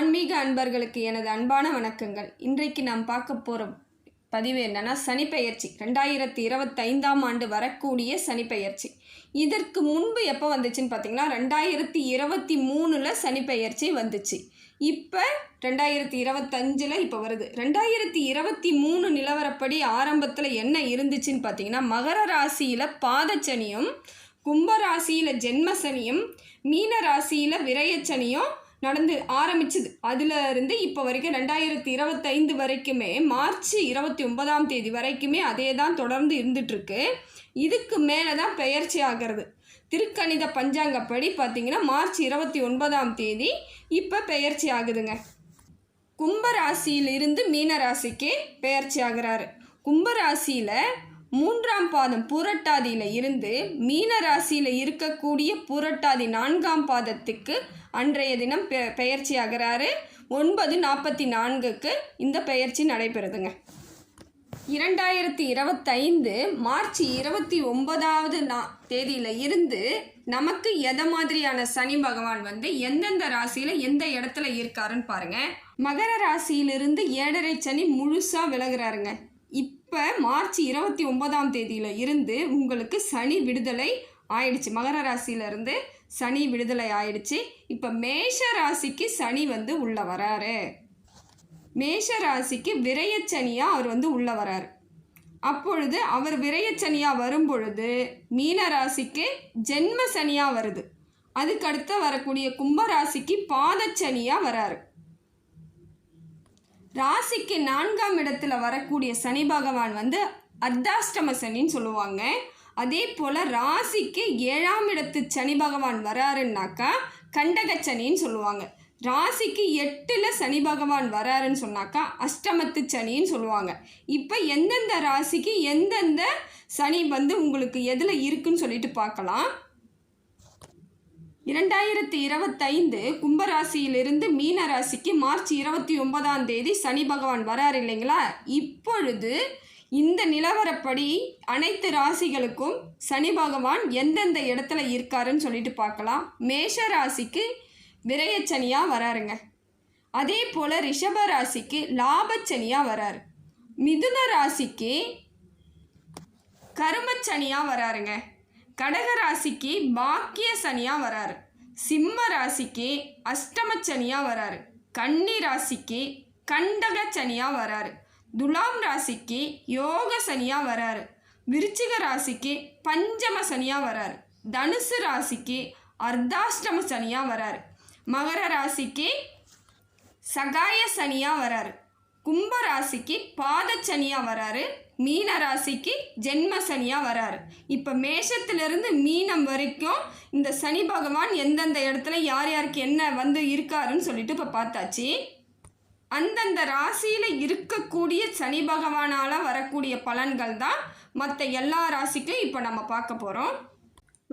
ஆன்மீக அன்பர்களுக்கு எனது அன்பான வணக்கங்கள். இன்றைக்கு நாம் பார்க்க போகிற பதிவு என்னன்னா சனிப்பெயர்ச்சி. ரெண்டாயிரத்தி இருபத்தைந்தாம் ஆண்டு வரக்கூடிய சனிப்பெயர்ச்சி. இதற்கு முன்பு எப்போ வந்துச்சுன்னு பார்த்தீங்கன்னா ரெண்டாயிரத்தி இருபத்தி மூணில் சனிப்பெயர்ச்சி வந்துச்சு. இப்போ ரெண்டாயிரத்தி இருபத்தஞ்சில் இப்போ வருது. ரெண்டாயிரத்தி இருபத்தி மூணு நிலவரப்படி ஆரம்பத்தில் என்ன இருந்துச்சுன்னு பார்த்தீங்கன்னா மகர ராசியில் பாதச்சனியும் கும்ப ராசியில் ஜென்மசனியும் மீன ராசியில் விரயச்சனியும் நடந்து ஆரம்பிச்சுது. அதுல இருந்து இப்போ வரைக்கும் ரெண்டாயிரத்தி இருபத்தைந்து வரைக்குமே மார்ச் இருபத்தி ஒன்பதாம் தேதி வரைக்குமே அதே தான் தொடர்ந்து இருந்துகிட்ருக்கு இதுக்கு மேலே தான் பெயர்ச்சி ஆகிறது. திருக்கணித பஞ்சாங்கப்படி பார்த்தீங்கன்னா மார்ச் இருபத்தி ஒன்பதாம் தேதி இப்போ பெயர்ச்சி ஆகுதுங்க. கும்பராசியிலிருந்து மீனராசிக்கு பெயர்ச்சி ஆகிறாரு. கும்பராசியில் மூன்றாம் பாதம் பூரட்டாதியில் இருந்து மீன ராசியில் இருக்கக்கூடிய பூரட்டாதி நான்காம் பாதத்துக்கு அன்றைய தினம் பெ பெயர்ச்சி ஆகிறாரு ஒன்பது நாற்பத்தி நான்குக்கு இந்த பெயர்ச்சி நடைபெறுதுங்க. இரண்டாயிரத்தி இருபத்தைந்து மார்ச் இருபத்தி ஒன்பதாவது நா தேதியில் இருந்து நமக்கு எதை மாதிரியான சனி பகவான் வந்து எந்தெந்த ராசியில் எந்த இடத்துல இருக்காருன்னு பாருங்கள் மகர ராசியிலிருந்து ஏழரை சனி முழுசாக விலகுறாருங்க. இப்போ மார்ச் இருபத்தி ஒன்பதாம் தேதியில் இருந்து உங்களுக்கு சனி விடுதலை ஆயிடுச்சு. மகர ராசியிலேருந்து சனி விடுதலை ஆயிடுச்சு. இப்போ மேஷ ராசிக்கு சனி வந்து உள்ளே வராரு. மேஷ ராசிக்கு விரயச்சனியாக அவர் வந்து உள்ளே வராரு. அப்பொழுது அவர் விரயச்சனியாக வரும் பொழுது மீன ராசிக்கு ஜென்ம சனியாக வருது. அதுக்கடுத்து வரக்கூடிய கும்பராசிக்கு பாதச்சனியாக வராரு. ராசிக்கு நான்காம் இடத்துல வரக்கூடிய சனி பகவான் வந்து அர்த்தாஷ்டம சனின்னு சொல்லுவாங்க. அதே போல் ராசிக்கு ஏழாம் இடத்து சனி பகவான் வராருன்னாக்கா கண்டக சனின்னு சொல்லுவாங்க. ராசிக்கு எட்டில் சனி பகவான் வராருன்னு சொன்னாக்கா அஷ்டமத்து சனின்னு சொல்லுவாங்க. இப்போ எந்தெந்த ராசிக்கு எந்தெந்த சனி வந்து உங்களுக்கு எதில் இருக்குன்னு சொல்லிட்டு பார்க்கலாம். இரண்டாயிரத்தி இருபத்தைந்து கும்பராசியிலிருந்து மீன ராசிக்கு மார்ச் இருபத்தி ஒன்பதாம் தேதி சனி பகவான் வராரு இல்லைங்களா? இப்பொழுது இந்த நிலவரப்படி அனைத்து ராசிகளுக்கும் சனி பகவான் எந்தெந்த இடத்துல இருக்காருன்னு சொல்லிட்டு பார்க்கலாம். மேஷ ராசிக்கு விரயச்சனியாக வராருங்க. அதே போல் ரிஷப ராசிக்கு லாபச்சனியாக வராரு. மிதுன ராசிக்கு கருமச்சனியாக வராருங்க. கடக ராசிக்கு பாக்கிய சனியாக வராரு. சிம்ம ராசிக்கு அஷ்டம சனியாக வராரு. கன்னி ராசிக்கு கண்டக சனியாக வராரு. துலாம் ராசிக்கு யோக சனியாக வராரு. விருச்சிக ராசிக்கு பஞ்சம சனியாக வராரு. தனுசு ராசிக்கு அர்த்தாஷ்டம சனியாக வராரு. மகர ராசிக்கு சகாய சனியாக வராரு. கும்ப ராசிக்கு பாதச்சனியாக வராரு. மீன ராசிக்கு ஜென்ம சனியாக வராரு. இப்போ மேஷத்திலிருந்து மீனம் வரைக்கும் இந்த சனி பகவான் எந்தெந்த இடத்துல யார் யாருக்கு என்ன வந்து இருக்காருன்னு சொல்லிட்டு இப்போ பார்த்தாச்சு. அந்தந்த ராசியில் இருக்கக்கூடிய சனி பகவானால் வரக்கூடிய பலன்கள் தான் மற்ற எல்லா ராசிக்கும் இப்போ நம்ம பார்க்க போகிறோம்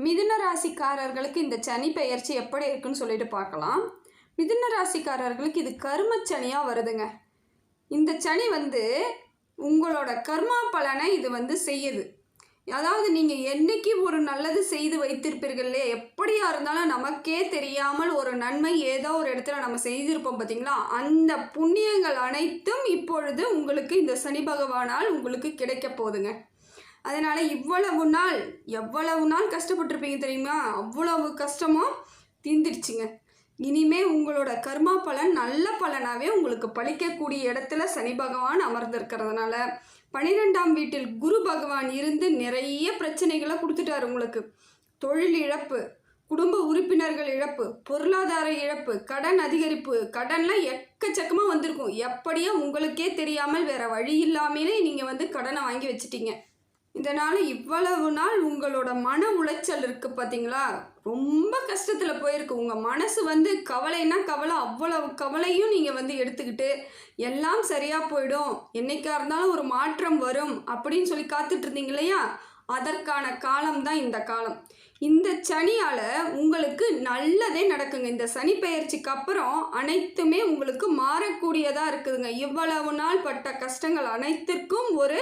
மிதுன ராசிக்காரர்களுக்கு இந்த சனி பெயர்ச்சி எப்படி இருக்குன்னு சொல்லிட்டு பார்க்கலாம். மிதுன ராசிக்காரர்களுக்கு இது கர்மச்சனியாக வருதுங்க. இந்த சனி வந்து உங்களோட கர்மா பலனை இது வந்து செய்யுது. அதாவது நீங்கள் என்னைக்கு ஒரு நல்லது செய்து வைத்திருப்பீர்களே எப்படியா இருந்தாலும் நமக்கே தெரியாமல் ஒரு நன்மை ஏதோ ஒரு இடத்துல நம்ம செய்திருப்போம் பார்த்தீங்களா அந்த புண்ணியங்கள் அனைத்தும் இப்பொழுது உங்களுக்கு இந்த சனி பகவானால் உங்களுக்கு கிடைக்க போகுதுங்க. அதனால் இவ்வளவு நாள் எவ்வளவு நாள் கஷ்டப்பட்டிருப்பீங்க தெரியுமா? அவ்வளவு கஷ்டமும் தீந்துடுச்சுங்க இனிமே உங்களோட கர்மா பலன் நல்ல பலனாகவே உங்களுக்கு பழிக்கக்கூடிய இடத்துல சனி பகவான் அமர்ந்திருக்கிறதுனால பனிரெண்டாம் வீட்டில் குரு பகவான் இருந்து நிறைய பிரச்சனைகளை கொடுத்துட்டாரு உங்களுக்கு. தொழில் இழப்பு குடும்ப உறுப்பினர்கள் இழப்பு பொருளாதார இழப்பு கடன் அதிகரிப்பு கடன்லாம் எக்கச்சக்கமாக வந்திருக்கும். எப்படியோ உங்களுக்கே தெரியாமல் வேற வழி இல்லாமலே நீங்கள் வந்து கடனை வாங்கி வச்சிட்டீங்க. இதனால் இவ்வளவு நாள் உங்களோட மன உளைச்சல் இருக்குது பார்த்தீங்களா ரொம்ப கஷ்டத்தில் போயிருக்கு. உங்கள் மனசு வந்து கவலைன்னா கவலை அவ்வளவு கவலையும் நீங்கள் வந்து எடுத்துக்கிட்டு எல்லாம் சரியாக போயிடும். என்றைக்கா இருந்தாலும் ஒரு மாற்றம் வரும். அப்படின்னு சொல்லி காத்துட்டு இருந்தீங்க இல்லையா? அதற்கான காலம் தான் இந்த காலம். இந்த சனியால் உங்களுக்கு நல்லதே நடக்குங்க. இந்த சனி பெயர்ச்சிக்கு அப்புறம் அனைத்துமே உங்களுக்கு மாறக்கூடியதாக இருக்குதுங்க. இவ்வளவு நாள் பட்ட கஷ்டங்கள் அனைத்திற்கும் ஒரு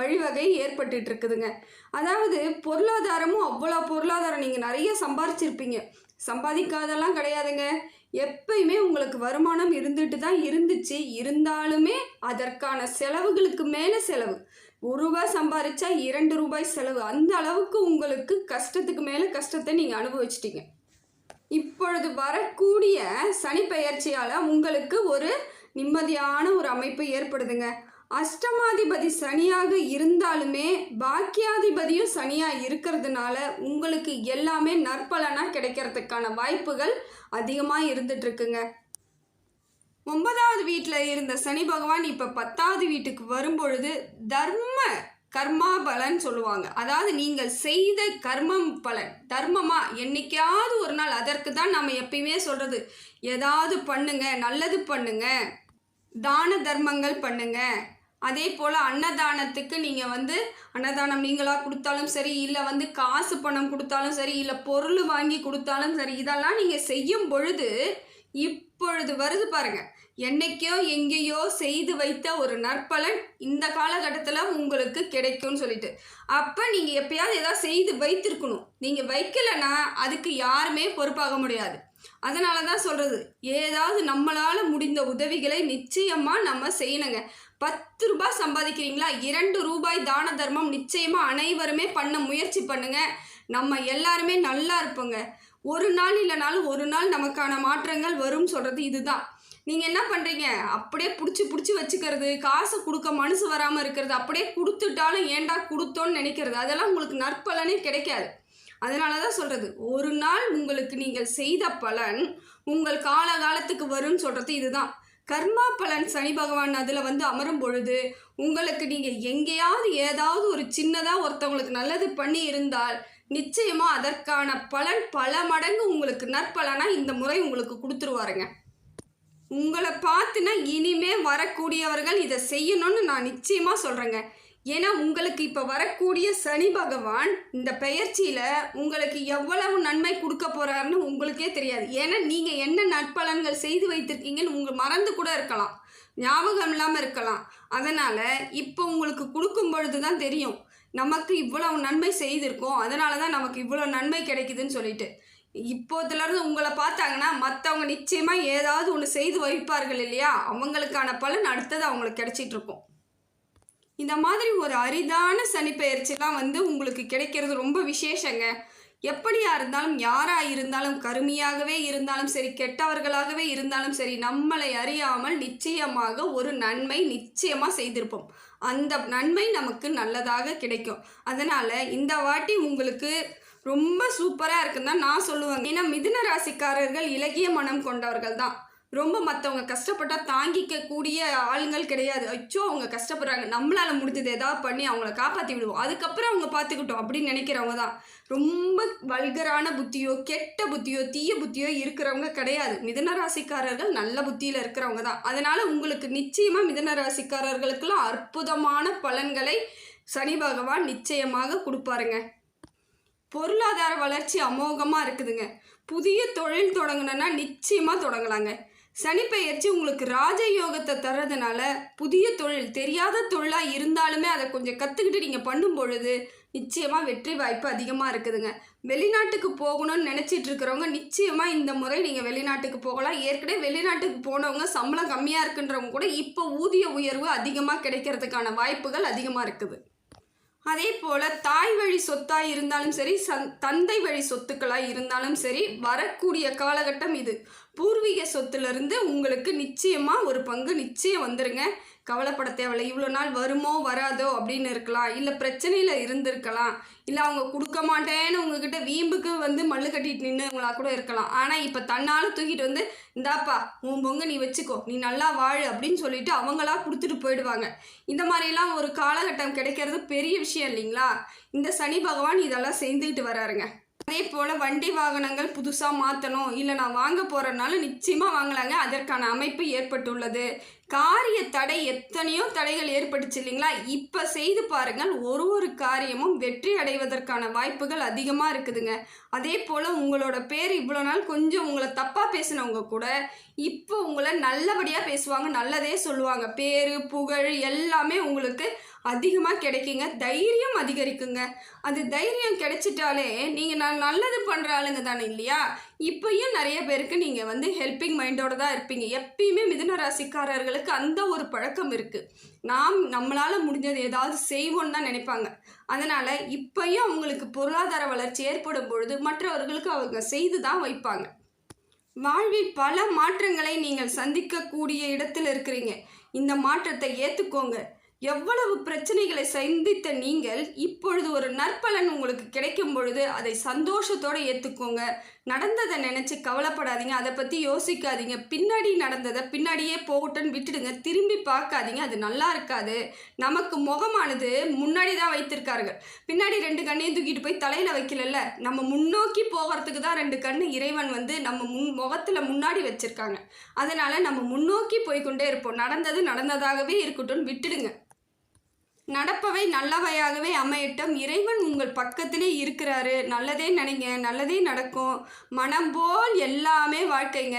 வழிவகை ஏற்பட்டுட்டு இருக்குதுங்க அதாவது பொருளாதாரமும் அவ்வளோ பொருளாதாரம். நீங்கள் நிறைய சம்பாரிச்சிருப்பீங்க. சம்பாதிக்காதெல்லாம் கிடையாதுங்க. எப்பயுமே உங்களுக்கு வருமானம் இருந்துட்டு தான் இருந்துச்சு. இருந்தாலுமே அதற்கான செலவுகளுக்கு மேலே செலவு. ஒரு ரூபாய் சம்பாதிச்சா இரண்டு ரூபாய் செலவு. அந்த அளவுக்கு உங்களுக்கு கஷ்டத்துக்கு மேலே கஷ்டத்தை நீங்கள் அனுபவிச்சிட்டீங்க. இப்பொழுது வரக்கூடிய சனி பெயர்ச்சியால் உங்களுக்கு ஒரு நிம்மதியான ஒரு அமைப்பு ஏற்படுதுங்க. அஷ்டமாதிபதி சனியாக இருந்தாலுமே பாக்கியாதிபதியும் சனியாக இருக்கிறதுனால உங்களுக்கு எல்லாமே நற்பலனாக கிடைக்கிறதுக்கான வாய்ப்புகள் அதிகமாக இருந்துட்டுருக்குங்க. ஒன்பதாவது வீட்டில் இருந்த சனி பகவான் இப்போ பத்தாவது வீட்டுக்கு வரும்பொழுது தர்ம கர்மா பலன் சொல்லுவாங்க. அதாவது நீங்கள் செய்த கர்மம் பலன். தர்மமா என்னைக்காவது ஒரு நாள் அதற்கு தான் நம்ம எப்பயுமே சொல்கிறது ஏதாவது பண்ணுங்க நல்லது பண்ணுங்க தான தர்மங்கள் பண்ணுங்க. அதே போல் அன்னதானத்துக்கு நீங்கள் வந்து அன்னதானம் நீங்களாக கொடுத்தாலும் சரி இல்லை வந்து காசு பணம் கொடுத்தாலும் சரி இல்லை பொருள் வாங்கி கொடுத்தாலும் சரி இதெல்லாம் நீங்கள் செய்யும் பொழுது இப்பொழுது வருது பாருங்கள் என்னைக்கோ எங்கேயோ செய்து வைத்த ஒரு நற்பலன் இந்த காலகட்டத்தில் உங்களுக்கு கிடைக்கும்னு சொல்லிட்டு. அப்போ நீங்கள் எப்பயாவது ஏதாவது செய்து வைத்திருக்கணும். நீங்கள் வைக்கலைன்னா அதுக்கு யாருமே பொறுப்பாக முடியாது. அதனால தான் சொல்கிறது ஏதாவது நம்மளால் முடிந்த உதவிகளை நிச்சயமாக நம்ம செய்யணுங்க. பத்து ரூபாய் சம்பாதிக்கிறீங்களா? இரண்டு ரூபாய் தான தர்மம் நிச்சயமாக அனைவருமே பண்ண முயற்சி பண்ணுங்க. நம்ம எல்லாருமே நல்லா இருப்போங்க. ஒரு நாள் இல்லைனாலும் ஒரு நாள் நமக்கான மாற்றங்கள் வரும் சொல்கிறது இதுதான். நீங்கள் என்ன பண்ணுறீங்க அப்படியே பிடிச்சி பிடிச்சி வச்சுக்கிறது காசை கொடுக்க மனசு வராமல் இருக்கிறது அப்படியே கொடுத்துட்டாலும் ஏன்டா கொடுத்தோன்னு நினைக்கிறது அதெல்லாம் உங்களுக்கு நற்பலனே கிடைக்காது. அதனால தான் சொல்கிறது ஒரு நாள் உங்களுக்கு நீங்கள் செய்த பலன் உங்கள் காலகாலத்துக்கு வரும்னு சொல்கிறது இதுதான். கர்மா பலன் சனி பகவான் அதில் வந்து அமரும் பொழுது உங்களுக்கு நீங்கள் எங்கேயாவது ஏதாவது ஒரு சின்னதாக ஒருத்தவங்களுக்கு நல்லது பண்ணி இருந்தால் நிச்சயமாக அதற்கான பலன் பல மடங்கு உங்களுக்கு நற்பலனாக இந்த முறை உங்களுக்கு கொடுத்துருவாருங்க. உங்களை பார்த்துனா இனிமே வரக்கூடியவர்கள் இதை செய்யணும்னு நான் நிச்சயமாக சொல்கிறேங்க ஏன்னா உங்களுக்கு இப்போ வரக்கூடிய சனி பகவான் இந்த பெயர்ச்சியில் உங்களுக்கு எவ்வளவு நன்மை கொடுக்க போகிறாருன்னு உங்களுக்கே தெரியாது. ஏன்னா நீங்கள் என்ன நற்பலன்கள் செய்து வைத்திருக்கீங்கன்னு உங்கள் மறந்து கூட இருக்கலாம். ஞாபகம் இல்லாமல் இருக்கலாம். அதனால் இப்போ உங்களுக்கு கொடுக்கும் பொழுது தான் தெரியும். நமக்கு இவ்வளவு நன்மை செய்திருக்கோம். அதனால தான் நமக்கு இவ்வளோ நன்மை கிடைக்குதுன்னு சொல்லிட்டு. இப்போதுலேருந்து உங்களை பார்த்தாங்கன்னா மற்றவங்க நிச்சயமாக ஏதாவது ஒன்று செய்து வைப்பார்கள் இல்லையா? அவங்களுக்கான பலன் அடுத்தது அவங்களுக்கு கிடைச்சிட்ருக்கும் இருக்கும். இந்த மாதிரி ஒரு அரிதான சனிப்பெயர்ச்சிலாம் வந்து உங்களுக்கு கிடைக்கிறது ரொம்ப விசேஷங்க. எப்படியா இருந்தாலும் யாரா இருந்தாலும் கருமையாகவே இருந்தாலும் சரி கெட்டவர்களாகவே இருந்தாலும் சரி நம்மளை அறியாமல் நிச்சயமாக ஒரு நன்மை நிச்சயமாக செய்திருப்போம். அந்த நன்மை நமக்கு நல்லதாக கிடைக்கும். அதனால் இந்த வாட்டி உங்களுக்கு ரொம்ப சூப்பராக இருக்குன்னு தான் நான் சொல்லுவேன் ஏன்னா மிதுன ராசிக்காரர்கள் இலகிய மனம் கொண்டவர்கள் தான் ரொம்ப மற்றவங்க கஷ்டப்பட்டால் தாங்கிக்க கூடிய ஆளுங்கள் கிடையாது. அச்சோ அவங்க கஷ்டப்படுறாங்க. நம்மளால் முடிஞ்சது ஏதாவது பண்ணி அவங்கள காப்பாற்றி விடுவோம். அதுக்கப்புறம் அவங்க பார்த்துக்கிட்டோம் அப்படின்னு நினைக்கிறவங்க தான். ரொம்ப வல்கரான புத்தியோ கெட்ட புத்தியோ தீய புத்தியோ இருக்கிறவங்க கிடையாது. மிதனராசிக்காரர்கள் நல்ல புத்தியில் இருக்கிறவங்க தான். அதனால் உங்களுக்கு நிச்சயமாக மிதன ராசிக்காரர்களுக்கெல்லாம் அற்புதமான பலன்களை சனி பகவான் நிச்சயமாக கொடுப்பாருங்க. பொருளாதார வளர்ச்சி அமோகமாக இருக்குதுங்க. புதிய தொழில் தொடங்கணுன்னா நிச்சயமாக தொடங்கலாங்க. சனிப்பெயர்ச்சி உங்களுக்கு ராஜயோகத்தை தர்றதுனால புதிய தொழில் தெரியாத தொழிலாக இருந்தாலுமே அதை கொஞ்சம் கற்றுக்கிட்டு நீங்கள் பண்ணும் பொழுது நிச்சயமாக வெற்றி வாய்ப்பு அதிகமாக இருக்குதுங்க. வெளிநாட்டுக்கு போகணும்னு நினச்சிட்டு இருக்கிறவங்க நிச்சயமாக இந்த முறை நீங்கள் வெளிநாட்டுக்கு போகலாம். ஏற்கனவே வெளிநாட்டுக்கு போனவங்க சம்பளம் கம்மியாக இருக்குன்றவங்க கூட இப்போ ஊதிய உயர்வு அதிகமாக கிடைக்கிறதுக்கான வாய்ப்புகள் அதிகமாக இருக்குது. அதே போல் தாய் வழி சொத்தாக இருந்தாலும் சரி சந் தந்தை வழி சொத்துக்களாக இருந்தாலும் சரி வரக்கூடிய காலகட்டம் இது. பூர்வீக சொத்துலேருந்து உங்களுக்கு நிச்சயமாக ஒரு பங்கு நிச்சயம் வந்துருங்க. கவலைப்பட தேவையில்லை. இவ்வளோ நாள் வருமோ வராதோ அப்படின்னு இருக்கலாம். இல்லை பிரச்சனையில் இருந்திருக்கலாம். இல்லை அவங்க கொடுக்க மாட்டேன்னு உங்ககிட்ட வீம்புக்கு வந்து மல்லு கட்டிட்டு நின்றுவங்களா கூட இருக்கலாம். ஆனால் இப்போ தன்னால் தூக்கிட்டு வந்து இந்தாப்பா உன் பொங்க நீ வச்சுக்கோ. நீ நல்லா வாழு அப்படின்னு சொல்லிட்டு அவங்களா கொடுத்துட்டு போயிடுவாங்க. இந்த மாதிரிலாம் ஒரு காலகட்டம் கிடைக்கிறது பெரிய விஷயம் இல்லைங்களா? இந்த சனி பகவான் இதெல்லாம் செஞ்சுக்கிட்டு வராருங்க. அதே போல் வண்டி வாகனங்கள் புதுசாக மாற்றணும் இல்லை நான் வாங்க போகிறனால நிச்சயமாக வாங்கலாங்க. அதற்கான அமைப்பு ஏற்பட்டுள்ளது. காரிய தடை எத்தனையோ தடைகள் ஏற்பட்டுச்சு இல்லைங்களா? இப்போ செய்து பாருங்கள் ஒரு ஒரு காரியமும் வெற்றி அடைவதற்கான வாய்ப்புகள் அதிகமாக இருக்குதுங்க. அதே போல் உங்களோட பேர் இவ்வளோ நாள் கொஞ்சம் உங்களை தப்பாக பேசினவங்க கூட இப்போ உங்களை நல்லபடியாக பேசுவாங்க நல்லதே சொல்லுவாங்க. பேர் புகழ் எல்லாமே உங்களுக்கு அதிகமாக கிடைக்குங்க. தைரியம் அதிகரிக்குங்க. அது தைரியம் கிடைச்சிட்டாலே நீங்கள் நான் நல்லது பண்ணுற ஆளுங்க தானே இல்லையா? இப்போயும் நிறைய பேருக்கு நீங்கள் வந்து ஹெல்பிங் மைண்டோட தான் இருப்பீங்க. எப்பயுமே மிதுன ராசிக்காரர்களுக்கு அந்த ஒரு பழக்கம் இருக்குது நாம் நம்மளால் முடிஞ்சது ஏதாவது செய்வோன்னு தான் நினைப்பாங்க. அதனால் இப்போயும் அவங்களுக்கு பொருளாதார வளர்ச்சி ஏற்படும் பொழுது மற்றவர்களுக்கு அவங்க செய்து தான் வைப்பாங்க. வாழ்வில் பல மாற்றங்களை நீங்கள் சந்திக்கக்கூடிய இடத்தில் இருக்கிறீங்க. இந்த மாற்றத்தை ஏற்றுக்கோங்க எவ்வளவு பிரச்சனைகளை சந்தித்த நீங்கள் இப்பொழுது ஒரு நற்பலன் உங்களுக்கு கிடைக்கும் பொழுது அதை சந்தோஷத்தோடு ஏற்றுக்கோங்க நடந்ததை நினச்சி கவலைப்படாதீங்க. அதை பற்றி யோசிக்காதீங்க. பின்னாடி நடந்ததை பின்னாடியே போகட்டும்னு விட்டுடுங்க. திரும்பி பார்க்காதீங்க. அது நல்லா இருக்காது. நமக்கு முகமானது முன்னாடி தான் வைத்திருக்கார்கள். பின்னாடி ரெண்டு கண்ணையும் தூக்கிட்டு போய் தலையில் வைக்கலல்ல? நம்ம முன்னோக்கி போகிறதுக்கு தான் ரெண்டு கண்ணு இறைவன் வந்து நம்ம முன் முகத்தில் முன்னாடி வச்சுருக்காங்க. அதனால் நம்ம முன்னோக்கி போய்க்கொண்டே இருப்போம். நடந்தது நடந்ததாகவே இருக்கட்டும்னு விட்டுடுங்க. நடப்பவை நல்லவையாகவே அமையட்டும். இறைவன் உங்கள் பக்கத்திலே இருக்கிறாரு. நல்லதே நினைங்க நல்லதே நடக்கும். மனம் போல் எல்லாமே வாழ்க்கைங்க.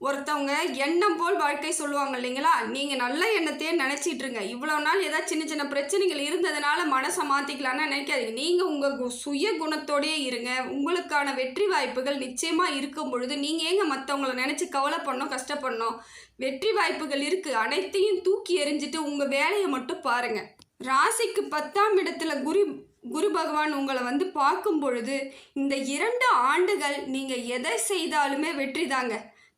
ஒருத்தவங்க எண்ணம் போல் வாழ்க்கை சொல்லுவாங்க இல்லைங்களா? நீங்கள் நல்ல எண்ணத்தையே நினச்சிட்டு இருங்க இவ்வளோ நாள் ஏதாவது சின்ன சின்ன பிரச்சனைகள் இருந்ததுனால மனசை மாற்றிக்கலான்னு நினைக்காதீங்க. நீங்கள் உங்கள் கு- சுய குணத்தோடயே இருங்க. உங்களுக்கான வெற்றி வாய்ப்புகள் நிச்சயமாக இருக்கும் பொழுது நீங்கள் ஏங்க மற்றவங்கள நினச்சி கவலை பண்ணோம் கஷ்டப்படணும்? வெற்றி வாய்ப்புகள் இருக்குது அனைத்தையும் தூக்கி எறிஞ்சிட்டு உங்கள் வேலையை மட்டும் பாருங்கள் ராசிக்கு பத்தாம் இடத்துல குரு குரு பகவான் உங்களை வந்து பார்க்கும் பொழுது இந்த இரண்டு ஆண்டுகள் நீங்கள் எதை செய்தாலுமே வெற்றி தாங்க.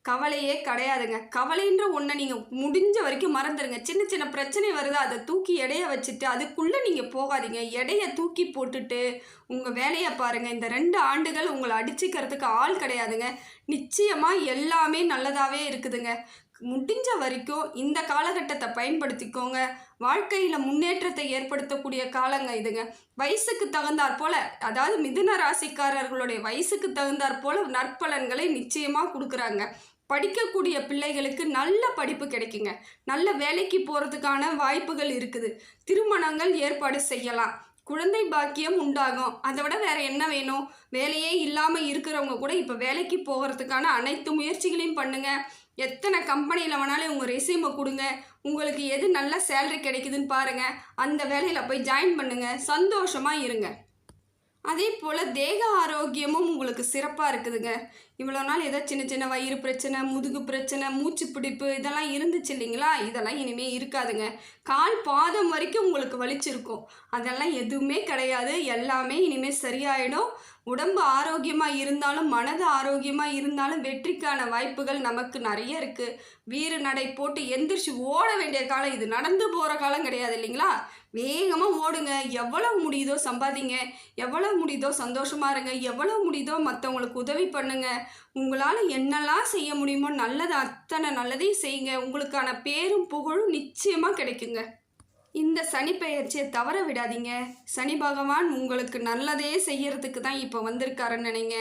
கவலையே கிடையாதுங்க. கவலைன்ற ஒன்றை நீங்கள் முடிஞ்ச வரைக்கும் மறந்துடுங்க சின்ன சின்ன பிரச்சனை வருது அதை தூக்கி எடைய வச்சுட்டு அதுக்குள்ளே நீங்கள் போகாதீங்க. எடைய தூக்கி போட்டுட்டு உங்கள் வேலையை பாருங்கள் இந்த ரெண்டு ஆண்டுகள் உங்களை அடிச்சுக்கிறதுக்கு ஆள் கிடையாதுங்க. நிச்சயமாக எல்லாமே நல்லதாகவே இருக்குதுங்க. முடிஞ்ச வரைக்கும் இந்த காலகட்டத்தை பயன்படுத்திக்கோங்க. வாழ்க்கையில் முன்னேற்றத்தை ஏற்படுத்தக்கூடிய காலங்க இதுங்க. வயசுக்கு தகுந்தாற் போல் அதாவது மிதுன ராசிக்காரர்களுடைய வயசுக்கு தகுந்தாற் போல் நற்பலன்களை நிச்சயமாக கொடுக்குறாங்க. படிக்கக்கூடிய பிள்ளைகளுக்கு நல்ல படிப்பு கிடைக்குங்க. நல்ல வேலைக்கு போகிறதுக்கான வாய்ப்புகள் இருக்குது. திருமணங்கள் ஏற்பாடு செய்யலாம். குழந்தை பாக்கியம் உண்டாகும். அதை விட வேற என்ன வேணும்? வேலையே இல்லாமல் இருக்கிறவங்க கூட இப்போ வேலைக்கு போகிறதுக்கான அனைத்து முயற்சிகளையும் பண்ணுங்க. எத்தனை கம்பெனியில் வேணாலும் உங்கள் ரெசியூமை கொடுங்க. உங்களுக்கு எது நல்ல சேலரி கிடைக்குதுன்னு பாருங்கள் அந்த வேலையில் போய் ஜாயின் பண்ணுங்கள் சந்தோஷமாக இருங்க. அதே போல் தேக ஆரோக்கியமும் உங்களுக்கு சிறப்பாக இருக்குதுங்க. இவ்வளோ நாள் ஏதோ சின்ன சின்ன வயிறு பிரச்சனை முதுகு பிரச்சனை மூச்சு பிடிப்பு இதெல்லாம் இருந்துச்சு இல்லைங்களா? இதெல்லாம் இனிமேல் இருக்காதுங்க. கால் பாதம் வரைக்கும் உங்களுக்கு வலிச்சிருக்கும். அதெல்லாம் எதுவுமே கிடையாது. எல்லாமே இனிமேல் சரியாயிடும். உடம்பு ஆரோக்கியமாக இருந்தாலும் மனது ஆரோக்கியமாக இருந்தாலும் வெற்றிக்கான வாய்ப்புகள் நமக்கு நிறைய இருக்குது வீறு நடை போட்டு எந்திரிச்சு ஓட வேண்டிய காலம் இது. நடந்து போகிற காலம் கிடையாது இல்லைங்களா? வேகமாக ஓடுங்க. எவ்வளவு முடியுதோ சம்பாதிங்க. எவ்வளவு முடியுதோ சந்தோஷமாக இருங்க. எவ்வளவு முடியுதோ மற்றவங்களுக்கு உதவி பண்ணுங்க. உங்களால் என்னெல்லாம் செய்ய முடியுமோ நல்லது அத்தனை நல்லதையும் செய்யுங்க. உங்களுக்கான பேரும் புகழும் நிச்சயமாக கிடைக்குங்க. இந்த சனி பெயர்ச்சியை தவற விடாதீங்க. சனி பகவான் உங்களுக்கு நல்லதே செய்யறதுக்கு தான் இப்போ வந்திருக்காருன்னு நினைங்க.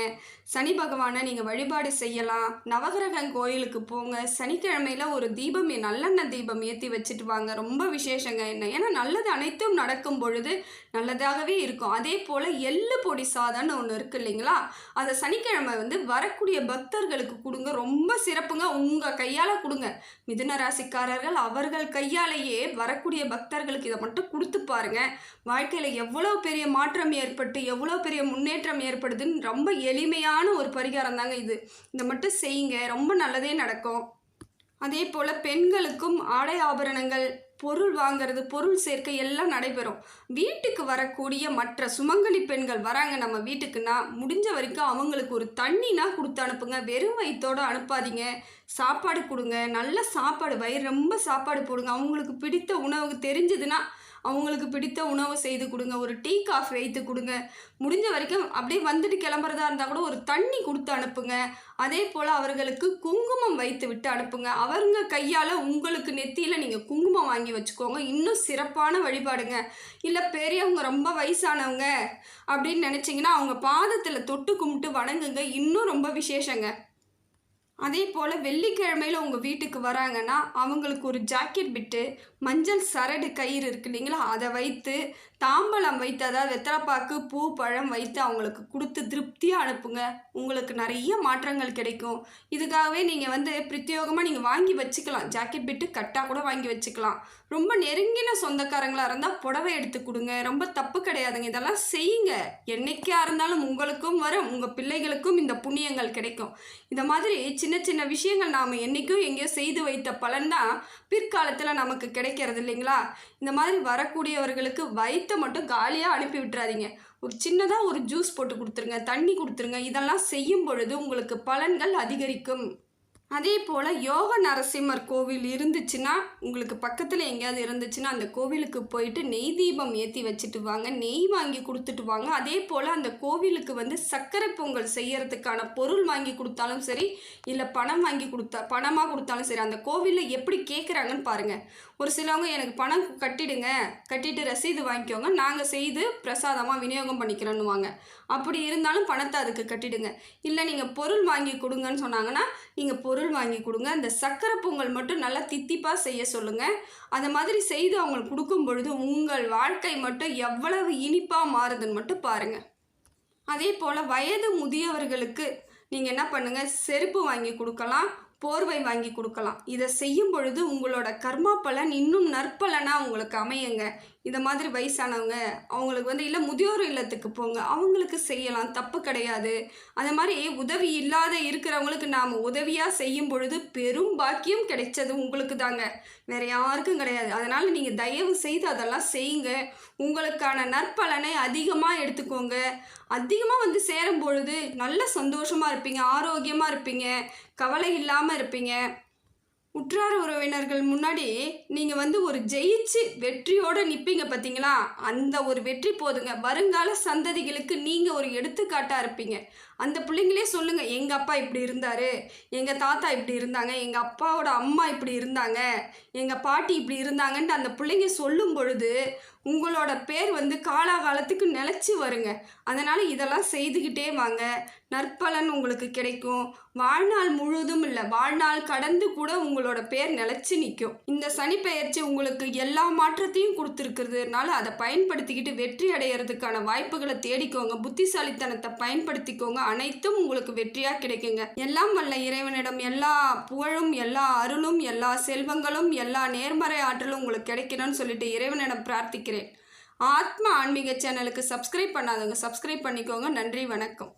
சனி பகவானை நீங்கள் வழிபாடு செய்யலாம். நவகிரகம் கோயிலுக்கு போங்க. சனிக்கிழமையில் ஒரு தீபம் நல்லெண்ணெய் தீபம் ஏற்றி வச்சுட்டு வாங்க. ரொம்ப விசேஷங்க என்ன? ஏன்னா நல்லது அனைத்தும் நடக்கும் பொழுது நல்லதாகவே இருக்கும். அதே போல் எள்ளு பொடி சாதம்னு ஒன்று இருக்கு இல்லைங்களா? அதை சனிக்கிழமை வந்து வரக்கூடிய பக்தர்களுக்கு கொடுங்க. ரொம்ப சிறப்புங்க. உங்கள் கையால் கொடுங்க. மிதுன ராசிக்காரர்கள் அவர்கள் கையாலேயே வரக்கூடிய பக்தர்கள் நண்பர்களுக்கு இதை மட்டும் கொடுத்து பாருங்க. வாழ்க்கையில் எவ்வளோ பெரிய மாற்றம் ஏற்பட்டு எவ்வளோ பெரிய முன்னேற்றம் ஏற்படுதுன்னு ரொம்ப எளிமையான ஒரு பரிகாரம் தாங்க இது. இதை மட்டும் செய்யுங்க. ரொம்ப நல்லதே நடக்கும். அதே போல் பெண்களுக்கும் ஆடை ஆபரணங்கள் பொருள் வாங்குறது பொருள் சேர்க்கை எல்லாம் நடைபெறும். வீட்டுக்கு வரக்கூடிய மற்ற சுமங்கலி பெண்கள் வராங்க நம்ம வீட்டுக்குன்னா முடிஞ்ச வரைக்கும் அவங்களுக்கு ஒரு தண்ணினா கொடுத்து அனுப்புங்க. வெறும் வயிற்றோடு அனுப்பாதீங்க. சாப்பாடு கொடுங்க. நல்ல சாப்பாடு வயிறு ரொம்ப சாப்பாடு போடுங்க. அவங்களுக்கு பிடித்த உணவு தெரிஞ்சதுன்னா அவங்களுக்கு பிடித்த உணவு செய்து கொடுங்க. ஒரு டீ காஃபி வைத்து கொடுங்க. முடிஞ்ச வரைக்கும் அப்படியே வந்துட்டு கிளம்புறதா இருந்தால் கூட ஒரு தண்ணி கொடுத்து அனுப்புங்க. அதே போல் அவர்களுக்கு குங்குமம் வைத்து விட்டு அனுப்புங்க. அவங்க கையால் உங்களுக்கு நெத்தியில் நீங்கள் குங்குமம் வாங்கி வச்சுக்கோங்க. இன்னும் சிறப்பான வழிபாடுங்க. இல்லை பெரியவங்க ரொம்ப வயசானவங்க அப்படின்னு நினச்சிங்கன்னா அவங்க பாதத்தில் தொட்டு கும்பிட்டு வணங்குங்க. இன்னும் ரொம்ப விசேஷங்க. அதே போல் வெள்ளிக்கிழமையில் உங்கள் வீட்டுக்கு வராங்கன்னா அவங்களுக்கு ஒரு ஜாக்கெட் பிட்டு மஞ்சள் சரடு கயிறு இருக்கு இல்லைங்களா? அதை வைத்து தாம்பலம் வைத்து அதாவது வெத்தலைப்பாக்கு பூ பழம் வைத்து அவங்களுக்கு கொடுத்து திருப்தியாக அனுப்புங்க. உங்களுக்கு நிறைய மாற்றங்கள் கிடைக்கும். இதுக்காகவே நீங்கள் வந்து பிரத்யோகமாக நீங்கள் வாங்கி வச்சுக்கலாம். ஜாக்கெட் பிட்டு கட்டாக கூட வாங்கி வச்சுக்கலாம். ரொம்ப நெருங்கின சொந்தக்காரங்களாக இருந்தால் புடவை எடுத்து கொடுங்க. ரொம்ப தப்பு கிடையாதுங்க. இதெல்லாம் செய்யுங்க. என்றைக்கா இருந்தாலும் உங்களுக்கும் வரும். உங்கள் பிள்ளைகளுக்கும் இந்த புண்ணியங்கள் கிடைக்கும். இந்த மாதிரி சின்ன சின்ன விஷயங்கள் நாம் என்றைக்கும் எங்கேயோ செய்து வைத்த பலன் தான் பிற்காலத்தில் நமக்கு கிடைக்கிறது இல்லைங்களா? இந்த மாதிரி வரக்கூடியவர்களுக்கு வயிற்றை மட்டும் காலியாக அனுப்பி விட்டுறாதீங்க. ஒரு சின்னதாக ஒரு ஜூஸ் போட்டு கொடுத்துருங்க தண்ணி கொடுத்துருங்க. இதெல்லாம் செய்யும் பொழுது உங்களுக்கு பலன்கள் அதிகரிக்கும். அதே போல் யோக நரசிம்மர் கோவில் இருந்துச்சுன்னா உங்களுக்கு பக்கத்தில் எங்கேயாவது இருந்துச்சுன்னா அந்த கோவிலுக்கு போயிட்டு நெய் தீபம் ஏற்றி வச்சுட்டு வாங்க நெய் வாங்கி கொடுத்துட்டு வாங்க. அதே போல் அந்த கோவிலுக்கு வந்து சர்க்கரை பொங்கல் செய்யறதுக்கான பொருள் வாங்கி கொடுத்தாலும் சரி இல்லை பணம் வாங்கி கொடுத்தா பணமாக கொடுத்தாலும் சரி அந்த கோவிலில் எப்படி கேட்குறாங்கன்னு பாருங்கள் ஒரு சிலவங்க எனக்கு பணம் கட்டிடுங்க கட்டிட்டு ரசீது வாங்கிக்கோங்க நாங்கள் செய்து பிரசாதமாக விநியோகம் பண்ணிக்கிறோன்னுவாங்க அப்படி இருந்தாலும் பணத்தை அதுக்கு கட்டிடுங்க. இல்லை நீங்கள் பொருள் வாங்கி கொடுங்கன்னு சொன்னாங்கன்னா நீங்கள் பொருள் வாங்கி கொடுங்க. அந்த சக்கரை பொங்கல் மட்டும் நல்லா தித்திப்பாக செய்ய சொல்லுங்கள் அந்த மாதிரி செய்து அவங்களுக்கு கொடுக்கும் பொழுது உங்கள் வாழ்க்கை மட்டும் எவ்வளவு இனிப்பாக மாறுதுன்னு மட்டும் பாருங்கள் அதே போல் வயது முதியவர்களுக்கு நீங்கள் என்ன பண்ணுங்கள் செருப்பு வாங்கி கொடுக்கலாம் போர்வை வாங்கி கொடுக்கலாம். இதை செய்யும் பொழுது உங்களோட கர்மா பலன் இன்னும் நற்பலனாக உங்களுக்கு அமையுங்க. இந்த மாதிரி வயசானவங்க அவங்களுக்கு வந்து இல்லை முதியோர் இல்லத்துக்கு போங்க அவங்களுக்கு செய்யலாம் தப்பு கிடையாது. அந்த மாதிரி உதவி இல்லாத இருக்கிறவங்களுக்கு நாம் உதவியாக செய்யும் பொழுது பெரும் பாக்கியம் கிடைச்சது உங்களுக்கு தாங்க. வேறு யாருக்கும் கிடையாது. அதனால் நீங்கள் தயவு செய்து அதெல்லாம் செய்யுங்க. உங்களுக்கான நற்பலனை அதிகமாக எடுத்துக்கோங்க. அதிகமாக வந்து சேரும் பொழுது நல்ல சந்தோஷமாக இருப்பீங்க ஆரோக்கியமாக இருப்பீங்க கவலை இல்லாமல் இருப்பீங்க. உற்றார் உறவினர்கள் முன்னாடி நீங்கள் வந்து ஒரு ஜெயிச்சு வெற்றியோடு நிற்பீங்க பார்த்தீங்களா அந்த ஒரு வெற்றி போதுங்க. வருங்கால சந்ததிகளுக்கு நீங்கள் ஒரு எடுத்துக்காட்டாக இருப்பீங்க. அந்த பிள்ளைங்களே சொல்லுங்கள் எங்கள் அப்பா இப்படி இருந்தார் எங்கள் தாத்தா இப்படி இருந்தாங்க எங்கள் அப்பாவோட அம்மா இப்படி இருந்தாங்க எங்கள் பாட்டி இப்படி இருந்தாங்கன்ட்டு அந்த பிள்ளைங்க சொல்லும் பொழுது உங்களோட பேர் வந்து காலாகாலத்துக்கு நிலச்சி வருங்க. அதனால் இதெல்லாம் செய்துக்கிட்டே வாங்க. நற்பலன் உங்களுக்கு கிடைக்கும். வாழ்நாள் முழுதும் இல்லை வாழ்நாள் கடந்து கூட உங்களோட பேர் நிலச்சி நிற்கும் இந்த சனி பெயர்ச்சி உங்களுக்கு எல்லா மாற்றத்தையும் கொடுத்துருக்கிறதுனால அதை பயன்படுத்திக்கிட்டு வெற்றி அடையிறதுக்கான வாய்ப்புகளை தேடிக்கோங்க. புத்திசாலித்தனத்தை பயன்படுத்திக்கோங்க. அனைத்தும் உங்களுக்கு வெற்றியாக கிடைக்குங்க. எல்லாம் வல்ல இறைவனிடம் எல்லா புகழும் எல்லா அருளும் எல்லா செல்வங்களும் எல்லா நேர்மறை ஆற்றலும் உங்களுக்கு கிடைக்கணும்னு சொல்லிட்டு இறைவனிடம் பிரார்த்திக்கிறேன். ஆத்மா ஆன்மீக சேனலுக்கு சப்ஸ்கிரைப் பண்ணாதவங்க சப்ஸ்கிரைப் பண்ணிக்கோங்க. நன்றி வணக்கம்.